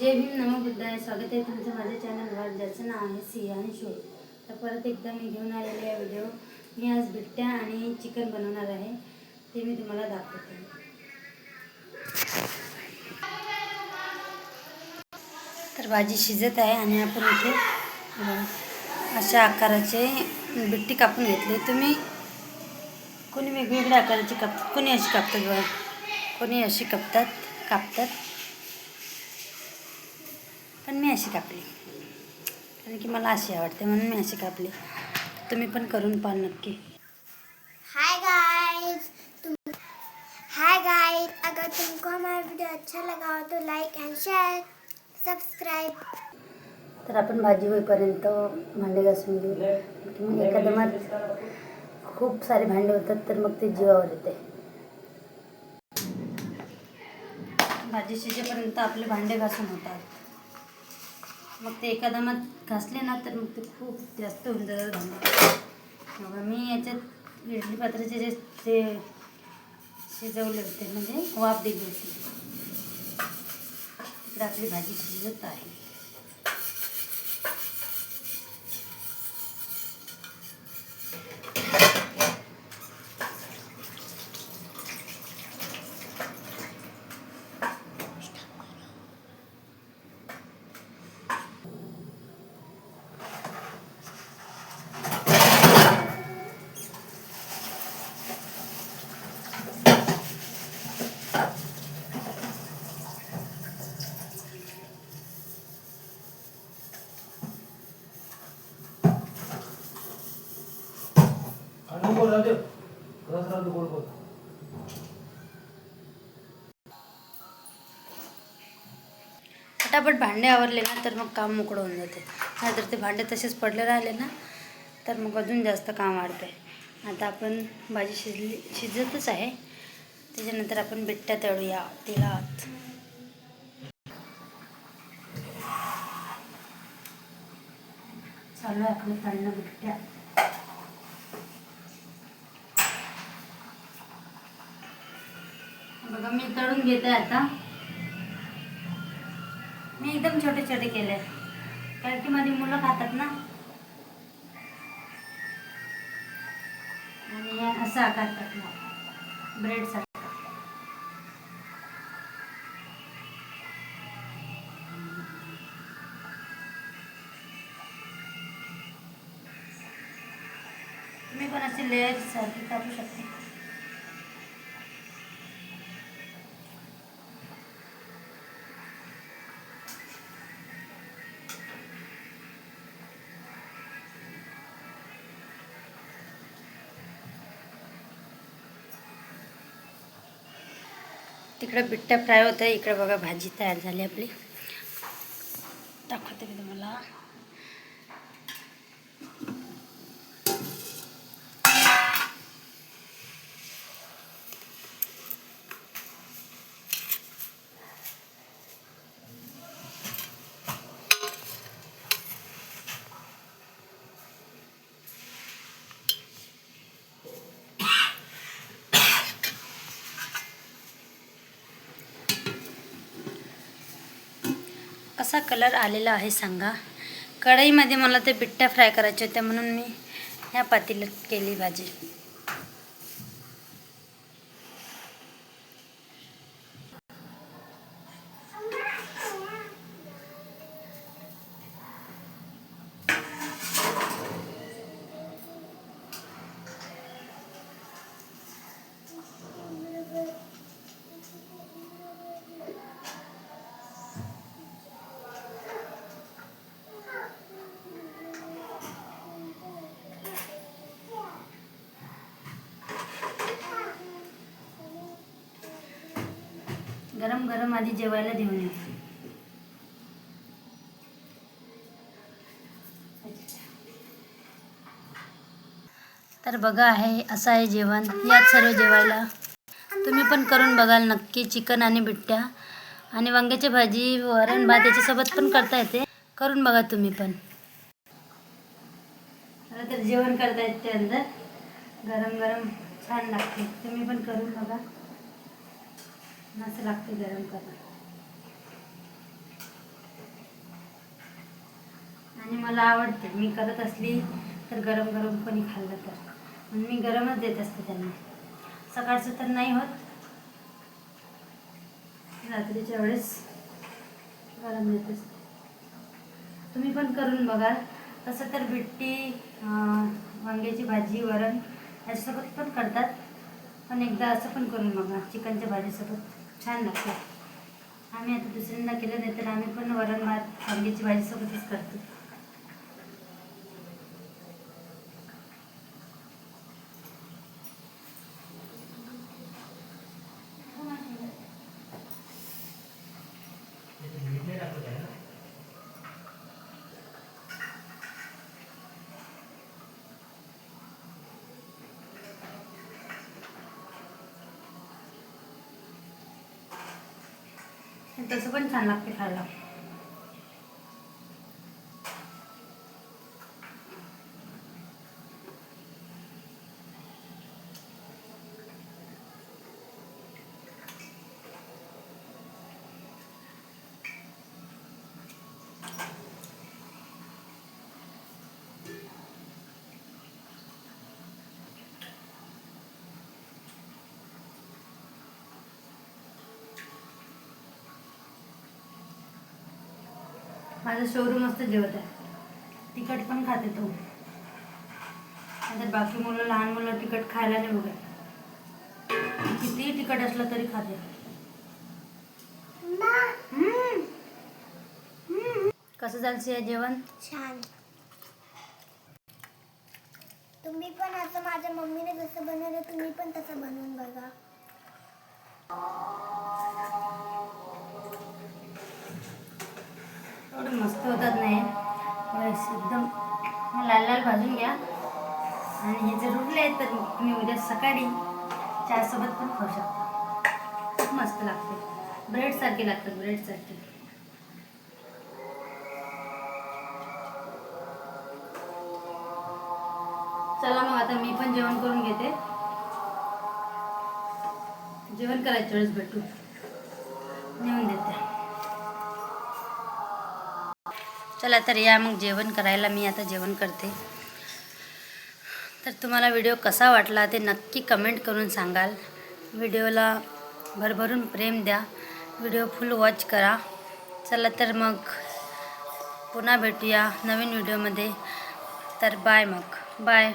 जय भीम नमो बुद्धाय. स्वागत आहे तुमचं माझ्या चॅनलवर ज्याचं नाव आहे सिया आणि शो. तर परत एकदा मी घेऊन आलेले आहे व्हिडिओ मी आज बिट्ट्या आणि चिकन बनवणार आहे. ते मी तुम्हाला दाखवते. तर भाजी शिजत आहे आणि आपण इथे अशा आकाराचे बिट्टी कापून घेतली. तुम्ही कोणी वेगवेगळ्या आकाराची कापतात कोणी अशी कापतात बघा. कोणी अशी कापतात कापतात. पण मी अशी कापली. कारण की मला अशी आवडते म्हणून मी अशी कापली. तुम्ही पण करून पाहा नक्की. हाय गाइस तुम हाय गाइस अगर तुमको हमारा वीडियो अच्छा लगा हो तो लाइक एंड शेयर सब्सक्राइब तर आपण भाजी होईपर्यंत भांडे घासून घेऊ. की मग एखाद्या खूप सारे भांडे होतात तर मग ते जीवावर येते. भाजी शिजेपर्यंत आपले भांडे घासून होतात मग ते एखादा मग घासले ना तर मग ते खूप जास्त होऊन जातात मग मी याच्यात इडली पात्राचे जे ते शिजवले होते म्हणजे वाफ दिली होती. इकडे आपली भाजी शिजत आहे. फटाफट भांडे आवरले ना तर मग काम मोकळं होऊन जाते. नाहीतर ते भांडे तसेच पडले राहिले ना तर मग अजून जास्त काम वाढते. आता आपण भाजी शिजली शिजतच आहे. त्याच्यानंतर आपण बिट्ट्या तळूया तेलात. चालू आहे आपलं तळणं बिट्ट्या. मी तळून घेते आता. मी एकदम छोटे छोटे केले. कारण की माझी मुलं खातात ना. आणि असं आकार ना. ब्रेड सारखा. तुम्ही पण असे लेअर सारखी कापू शकते. तिकडं बिट्ट्या फ्राय होतं इकडं बघा भाजी तयार झाली आपली. दाखवते मी तुम्हाला. कसा कलर आलेला आहे सांगा? कढईमध्ये मला ते बिट्ट्या फ्राय करायच्या होत्या म्हणून मी ह्या पातेल्यात केली भाजी. गरम गरम आधी जेवायला देऊन येते. तर बघा आहे असं आहे जेवण. यात सर्व जेवायला. तुम्ही पण करून बघाल नक्की चिकन आणि बिट्ट्या. आणि वांग्याची भाजी वरण भात याच्यासोबत पण करता येते. करून बघा तुम्ही पण. तर जेवण करता येते अंदर. गरम गरम छान लागते. तुम्ही पण करून बघा. मस्त लागते गरम करणं. आणि मला आवडते मी करत असली तर गरम गरम कोणी खाल्लं तर. म्हणून मी गरमच देत असते त्यांना. सकाळचं तर नाही होत. रात्रीच्या वेळेस गरम देत असते. तुम्ही पण करून बघा तसं तर बिट्टी वांग्याची भाजी वरण याच्यासोबत पण करतात. पण एकदा असं पण करून बघा चिकनच्या भाजीसोबत. छान लागतात आम्ही आता दुसऱ्यांदा केलं नाही तर आम्ही पण वरण भात वांग्याची भाजीसोबतच करतो. तसं पण छान लागते खायला. माझं शोरूम मस्त जेवत आहे. तिखट पण खाते तो. नंतर बाकी मुलं लहान मुलं तिखट खायला नाही बघत. कितीही तिखट असलं तरी खाते. कसं झालं जेवण? छान. तुम्ही पण असं माझ्या मम्मीने आणि हे जर उरले तर तुम्ही उद्या सकाळी चहासोबत पण खाऊ शकता. खूप मस्त लागते. ब्रेडसारखे लागतात ब्रेडसारखे चला मग आता मी पण जेवण करून घेते. जेवण करायच्या वेळेस भेटू. नेऊन देते. चला तर या मग जेवण करायला मी आता जेवण करते. तर तुम्हाला व्हिडिओ कसा वाटला ते नक्की कमेंट करून सांगाल. व्हिडिओला भरभरून प्रेम द्या. व्हिडिओ फुल वॉच करा. चला तर मग पुन्हा भेटूया नवीन व्हिडिओमध्ये. तर बाय मग. बाय.